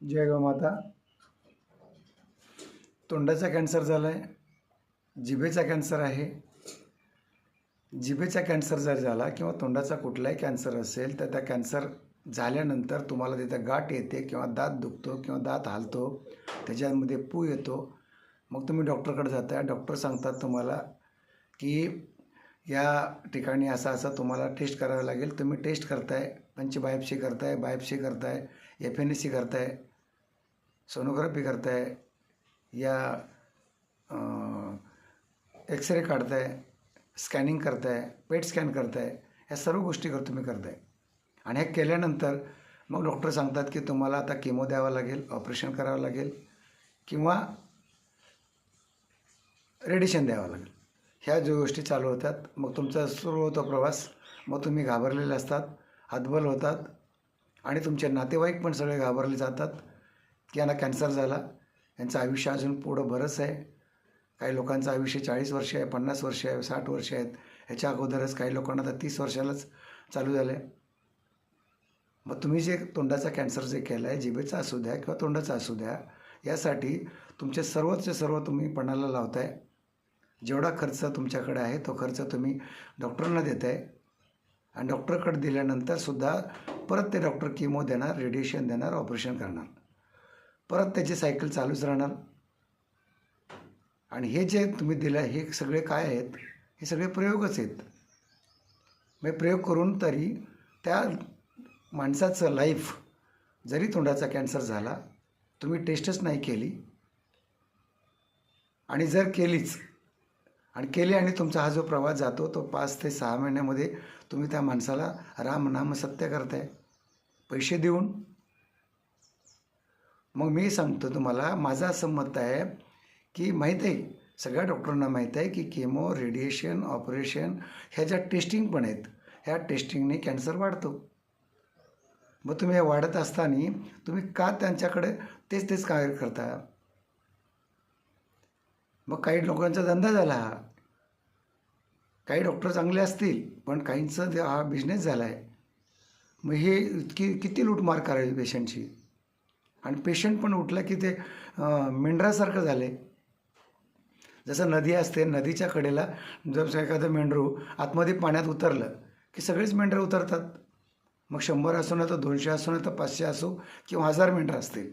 जय माता. तोंडाचा कॅन्सर झाला आहे जिभेचा कॅन्सर आहे. जिभेचा कॅन्सर जर झाला किंवा तोंडाचा कुठलाही कॅन्सर असेल तर त्या कॅन्सर झाल्यानंतर तुम्हाला तिथं गाठ येते किंवा दात दुखतो किंवा दात हालतो त्याच्यामध्ये पू येतो. मग तुम्ही डॉक्टरकडे जाता डॉक्टर सांगतात तुम्हाला की या ठिकाणी असा असा तुम्हाला टेस्ट करावं लागेल. तुम्ही टेस्ट करताय त्यांची बायोप्सी करताय बायोप्सी करताय एफ एन एस सी करताय. सोनोग्राफी करताय या एक्सरे काढताय स्कॅनिंग करताय पेट स्कॅन करताय ह्या सर्व गोष्टी कर तुम्ही करताय. आणि हे केल्यानंतर मग डॉक्टर सांगतात की तुम्हाला आता किमो द्यावा लागेल ऑपरेशन करावं लागेल किंवा रेडिएशन द्यावं लागेल. ह्या ज्या गोष्टी चालू होतात मग तुमचा सुरू होतो प्रवास मग तुम्ही घाबरलेले असतात हतबल होतात आणि तुमचे नातेवाईक पण सगळे घाबरले जातात. की यांना कॅन्सर झाला. यांचं आयुष्य अजून पुढं बरंच आहे. काही लोकांचं आयुष्य चाळीस वर्ष आहे पन्नास वर्ष आहे साठ वर्ष आहेत. ह्याच्या अगोदरच काही लोकांना तर तीस वर्षालाच चालू झालं आहे मग तुम्ही जे तोंडाचा कॅन्सर जे केला आहे जिभेचा असू द्या किंवा तोंडाचा असू द्या यासाठी तुमचे सर्वच सर्व तुम्ही पणाला लावताय. जेवढा खर्च तुमच्याकडे आहे तो खर्च तुम्ही डॉक्टरांना देताय. आणि डॉक्टरकडे दिल्यानंतरसुद्धा परत ते डॉक्टर किमो देणार रेडिएशन देणार ऑपरेशन करणार. परत त्याची सायकल चालूच राहणार. आणि हे जे तुम्ही दिलं हे सगळे काय आहेत? हे सगळे प्रयोगच आहेत. मग प्रयोग करून तरी त्या माणसाचं लाईफ जरी तोंडाचा कॅन्सर झाला तुम्ही टेस्टच नाही केली. आणि जर केलीच आणि केली आणि तुमचा हा जो प्रवास जातो तो पाच ते सहा महिन्यामध्ये तुम्ही त्या माणसाला राम नाम सत्य करताय. पैसे देऊन मग मी सांगतो तुम्हाला माझं असं मत आहे की माहीत आहे सगळ्या डॉक्टरांना माहीत आहे की केमो रेडिएशन ऑपरेशन ह्या ज्या टेस्टिंग पण आहेत ह्या टेस्टिंगने कॅन्सर वाढतो. मग तुम्ही हे वाढत असताना तुम्ही का त्यांच्याकडे तेच तेच काय करता? मग काही लोकांचा धंदा झाला. हा काही डॉक्टर चांगले असतील पण काहींचा ते हा बिझनेस झाला आहे मग हे इतकी किती लूटमार करावी पेशंटची आणि पेशंट पण उठला की ते मेंढरासारखं झाले. जसं नदी असते नदीच्या कडेला जर एखादं मेंढरू आतमध्ये पाण्यात उतरलं की सगळेच मेंढरं उतरतात. मग शंभर असो ना तर दोनशे असो ना तर पाचशे असो किंवा हजार मेंढरं असतील.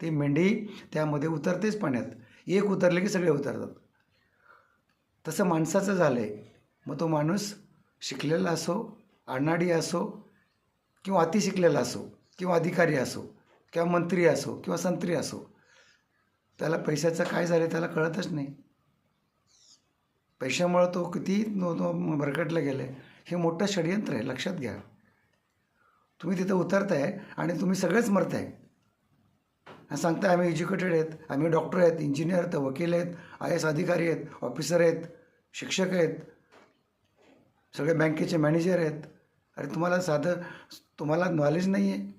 ती मेंढी त्यामध्ये उतरतेच पाण्यात. एक उतरले की सगळे उतरतात. तसं माणसाचं झालं आहे मग तो माणूस शिकलेला असो अनाडी असो किंवा अतिशिकलेला असो किंवा अधिकारी असो किंवा मंत्री असो किंवा संत्री असो त्याला पैशाचं काय झालं त्याला कळतच नाही. पैशामुळं तो किती नो भरकटला गेलं आहे हे मोठं षडयंत्र आहे लक्षात घ्या. तुम्ही तिथं उतरताय आणि तुम्ही सगळेच मरताय. सांगताय आम्ही एज्युकेटेड आहेत आम्ही डॉक्टर आहेत इंजिनियर आहेत वकील आहेत आय एस अधिकारी आहेत ऑफिसर आहेत शिक्षक आहेत सगळे बँकेचे मॅनेजर आहेत. अरे तुम्हाला साधं तुम्हाला नॉलेज नाही आहे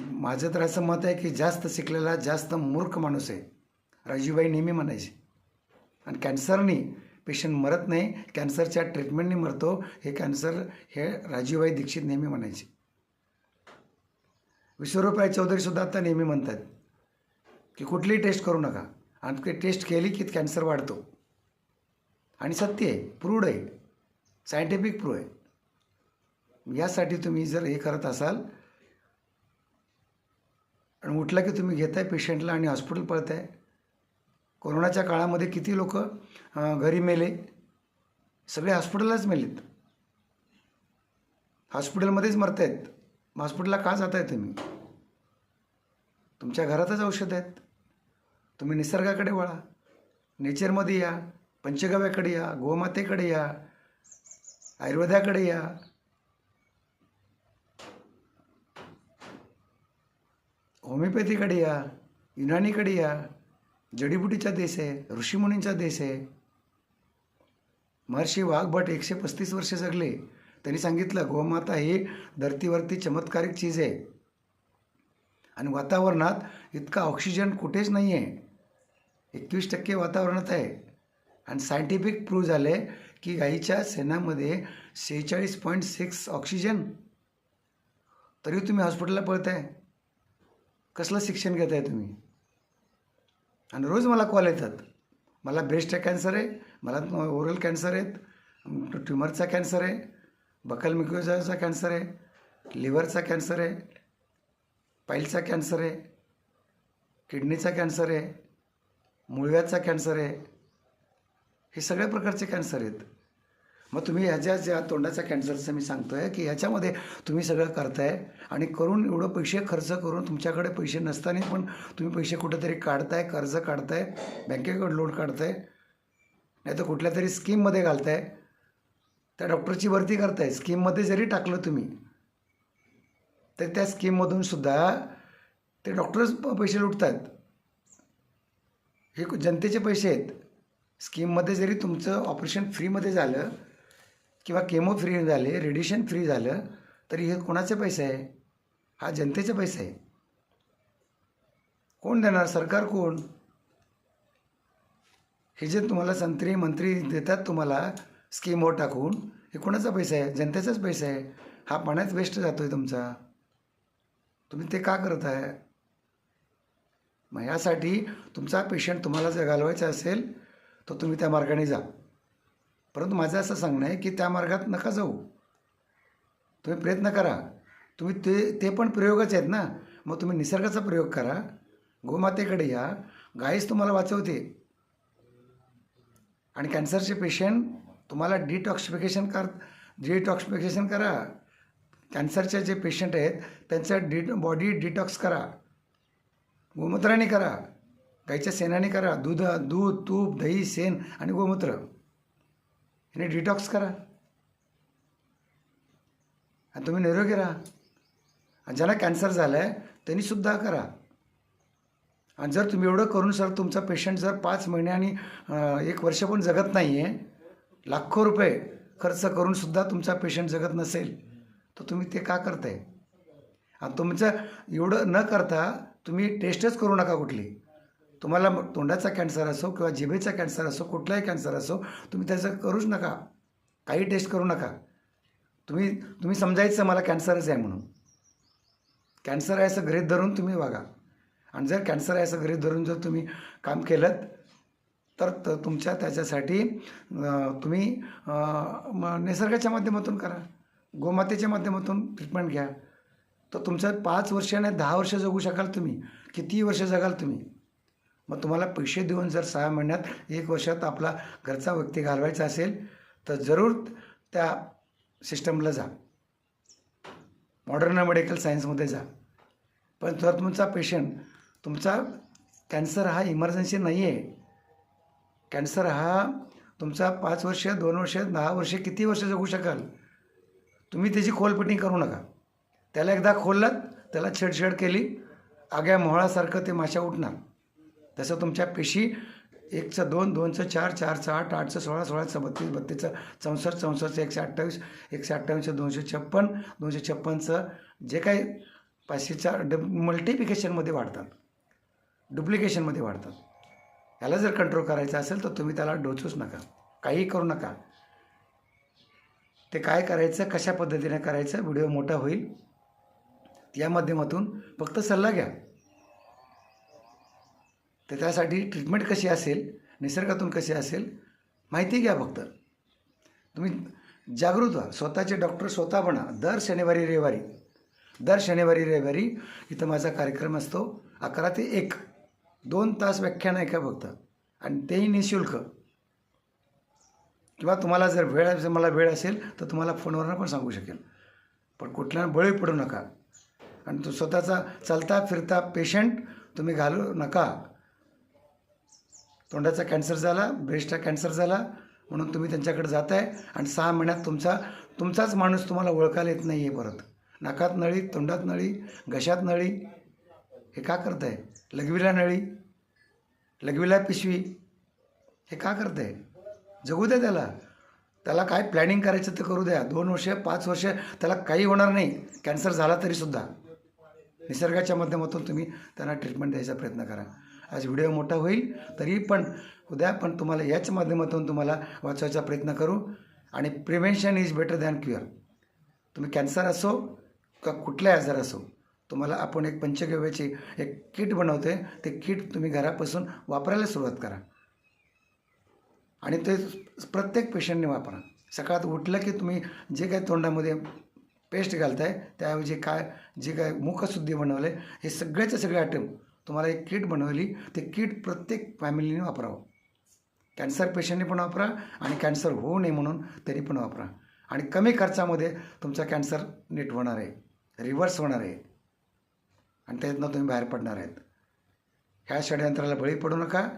माझं तर असं मत आहे की जास्त शिकलेला जास्त मूर्ख माणूस आहे. राजीवबाई नेहमी म्हणायचे. आणि कॅन्सरनी पेशंट मरत नाही कॅन्सरच्या ट्रीटमेंटनी मरतो हे कॅन्सर हे राजीवबाई दीक्षित नेहमी म्हणायचे. विश्वरूपराय चौधरीसुद्धा आता नेहमी म्हणतात की कुठलीही टेस्ट करू नका. आणि ते टेस्ट केली की कॅन्सर वाढतो. आणि सत्य आहे प्रूड आहे सायंटिफिक प्रूड आहे. यासाठी तुम्ही जर हे करत असाल आणि उठला की तुम्ही घेताय पेशंटला आणि हॉस्पिटल पळताय. कोरोनाच्या काळामध्ये किती लोक घरी मेले? सगळे हॉस्पिटललाच मेलेत. हॉस्पिटलमध्येच मरतायत. आहेत हॉस्पिटलला का जाताय तुम्ही? तुमच्या घरातच औषध आहेत. तुम्ही निसर्गाकडे वळा. नेचरमध्ये या. पंचगव्याकडे या. गोमातेकडे या. आयुर्वेदाकडे या. होमिओपॅथीकडे या युनानीकडे या जडीबुटीचा देश आहे ऋषीमुनींचा देश. आहे महर्षी वाघभट एकशे पस्तीस वर्ष जगले. त्यांनी सांगितलं गोमाता ही धरतीवरती चमत्कारिक चीज आहे. आणि वातावरणात इतका ऑक्सिजन कुठेच नाही आहे एकवीस टक्के वातावरणात आहे. आणि सायंटिफिक प्रूव्ह झालं आहे की गाईच्या शेणामध्ये सेहेचाळीस पॉईंट सिक्स ऑक्सिजन तरी तुम्ही हॉस्पिटलला पळताय. कसलं शिक्षण घेत आहे तुम्ही? आणि रोज मला कॉल येतात. मला ब्रेस्ट कॅन्सर आहे मला ओरल कॅन्सर आहेत ट्युमरचा कॅन्सर आहे बकल मिक्युजाचा कॅन्सर आहे लिव्हरचा कॅन्सर आहे पाईलचा कॅन्सर आहे किडनीचा कॅन्सर आहे मुळव्याचा कॅन्सर आहे. हे सगळ्या प्रकारचे कॅन्सर आहेत. मग तुम्ही ह्याच्या ज्या तोंडाचा कॅन्सरचं मी सांगतो आहे की ह्याच्यामध्ये तुम्ही सगळं करताय आणि करून एवढं पैसे खर्च करून तुमच्याकडे पैसे नसताना पण तुम्ही पैसे कुठेतरी काढताय कर्ज काढताय बँकेकडे लोन काढताय नाही तर कुठल्या तरी स्कीममध्ये घालताय. त्या डॉक्टरची भरती करताय स्कीममध्ये जरी टाकलं तुम्ही तर त्या स्कीममधून सुद्धा ते डॉक्टरच पैसे लुटतात हे जनतेचे पैसे आहेत. स्कीममध्ये जरी तुमचं ऑपरेशन फ्रीमध्ये झालं किंवा केमो फ्री झाले रेडिएशन फ्री झालं तरी हे कोणाचे पैसे आहे? हा जनतेचे पैसे आहे. कोण देणार? सरकार कोण? हे जे तुम्हाला संत्री मंत्री देतात तुम्हाला स्कीमवर टाकून हे कोणाचा पैसा आहे? जनतेचाच पैसा आहे. हा पाण्यात वेस्ट जातो आहे तुमचा. तुम्ही ते का करत आहे? मग यासाठी तुमचा पेशंट तुम्हाला जर घालवायचा असेल तर तुम्ही त्या मार्गाने जा. परंतु माझं असं सांगणं आहे की त्या मार्गात नका जाऊ. तुम्ही प्रयत्न करा. तुम्ही ते ते पण प्रयोगच आहेत ना. मग तुम्ही निसर्गाचा प्रयोग करा. गोमातेकडे या. गायीच तुम्हाला वाचवते. आणि कॅन्सरचे पेशंट तुम्हाला डिटॉक्सिफिकेशन कर डिटॉक्सिफिकेशन करा. कॅन्सरचे जे पेशंट आहेत त्यांचं डि बॉडी डिटॉक्स करा. गोमूत्राने करा. गाईच्या शेणाने करा. दूध दूध तूप दही शेण आणि गोमूत्र. आणि डिटॉक्स करा. आणि तुम्ही निरोगी राहा. आणि ज्यांना कॅन्सर झाला आहे त्यांनीसुद्धा करा. आणि जर तुम्ही एवढं करून सर तुमचा पेशंट जर पाच महिने आणि एक वर्ष पण जगत नाही आहे लाखो रुपये खर्च करूनसुद्धा तुमचा पेशंट जगत नसेल तर तुम्ही ते का करताय? आणि तुमचं एवढं न करता तुम्ही टेस्टच करू नका कुठली. तुम्हाला मग तोंडाचा कॅन्सर असो किंवा जिभेचा कॅन्सर असो कुठलाही कॅन्सर असो तुम्ही त्याचं करूच नका. काही टेस्ट करू नका. तुम्ही तुम्ही समजायचं मला कॅन्सरच आहे म्हणून. कॅन्सर आहे असं गृहीत धरून तुम्ही वागा. आणि जर कॅन्सर आहे असं गृहीत धरून जर तुम्ही काम केलं तर त- तुमच्या त्याच्यासाठी तुम्ही निसर्गाच्या माध्यमातून करा. गोमातेच्या माध्यमातून ट्रीटमेंट घ्या. तर तुमच्या पाच वर्ष दहा वर्ष जगू शकाल तुम्ही. किती वर्ष जगाल तुम्ही. मग तुम्हाला पैसे देऊन जर सहा महिन्यात एक वर्षात आपला घरचा व्यक्ती घालवायचा असेल तर जरूर त्या सिस्टमला जा. मॉडर्न मेडिकल सायन्समध्ये जा. पण जर तुमचा पेशंट तुमचा कॅन्सर हा इमर्जन्सी नाही आहे कॅन्सर हा तुमचा पाच वर्ष दोन वर्ष दहा वर्ष किती वर्ष जगू शकाल तुम्ही त्याची खोलपटिंग करू नका. त्याला एकदा खोललात त्याला छेडछेड केली आग्या मोहळासारखं ते माशा उठणार. तसं तुमच्या पेशी एकचं दोन दोनचं चार चारचं आठ आठचं सोळा सोळाचं बत्तीस बत्तीसचं चौसष्ट चौसष्टचं एकशे अठ्ठावीस एकशे अठ्ठावीसचं दोनशे छप्पन दोनशे छप्पनचं जे काही पाचशेच्या डब मल्टिप्लिकेशनमध्ये वाढतात. डुप्लिकेशनमध्ये वाढतात. ह्याला जर कंट्रोल करायचं असेल तर तुम्ही त्याला डोचूच नका. काहीही करू नका. ते काय करायचं कशा पद्धतीने करायचं व्हिडिओ मोठा होईल या माध्यमातून फक्त सल्ला घ्या. तर त्यासाठी ट्रीटमेंट कशी असेल निसर्गातून कशी असेल माहिती घ्या फक्त. तुम्ही जागृत व्हा. स्वतःचे डॉक्टर स्वतः बना दर शनिवारी रविवारी. दर शनिवारी रविवारी इथं माझा कार्यक्रम असतो. अकरा ते एक. दोन तास व्याख्यान ऐका फक्त. आणि तेही निशुल्क. किंवा तुम्हाला जर वेळ जर मला वेळ असेल तर तुम्हाला फोनवरनं पण सांगू शकेल. पण कुठल्या बळी पडू नका. आणि तो स्वतःचा चालता फिरता पेशंट तुम्ही घालू नका. तोंडाचा कॅन्सर झाला ब्रेस्टचा कॅन्सर झाला म्हणून तुम्ही त्यांच्याकडे आहे आणि सहा महिन्यात तुमचा तुमचाच माणूस तुम्हाला ओळखायला येत नाही आहे परत. नाकात नळी तोंडात नळी घशात नळी हे का करत आहे लघवीला नळी लघवीला पिशवी हे का करत आहे जगू द्या त्याला. त्याला काय प्लॅनिंग करायचं ते करू द्या. दोन वर्ष पाच वर्ष त्याला काही होणार नाही. कॅन्सर झाला तरीसुद्धा निसर्गाच्या माध्यमातून तुम्ही त्यांना ट्रीटमेंट द्यायचा प्रयत्न करा. आज व्हिडिओ मोठा होईल तरी पण उद्या पण तुम्हाला याच माध्यमातून तुम्हाला वाचवायचा प्रयत्न करू. आणि prevention is better than cure तुम्ही कॅन्सर असो का कुठलाही आजार असो तुम्हाला आपण एक पंचगव्याची एक किट बनवते ते किट तुम्ही घरापासून वापरायला सुरुवात करा. आणि ते प्रत्येक पेशंटने वापरा. सकाळात उठलं की तुम्ही जे काही तोंडामध्ये पेस्ट घालताय त्याऐवजी काय जे काय मुखशुद्धी आहे हे सगळ्याचे सगळे आयटम तुम्हाला एक किट बनवली. ते किट प्रत्येक फॅमिलीने वापरावं. कॅन्सर पेशंटने पण वापरा आणि कॅन्सर होऊ नये म्हणून तरी पण वापरा. आणि कमी खर्चामध्ये तुमचा कॅन्सर नीट होणार आहे. रिव्हर्स होणार आहे. आणि त्यातनं तुम्ही बाहेर पडणार आहेत. ह्या षडयंत्राला बळी पडू नका.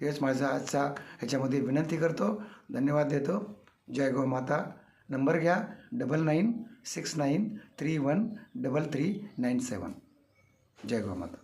हेच माझा आजचा ह्याच्यामध्ये विनंती करतो. धन्यवाद देतो. जय गो माता. नंबर घ्या. Double nine six nine three one double three nine seven. जय गो माता.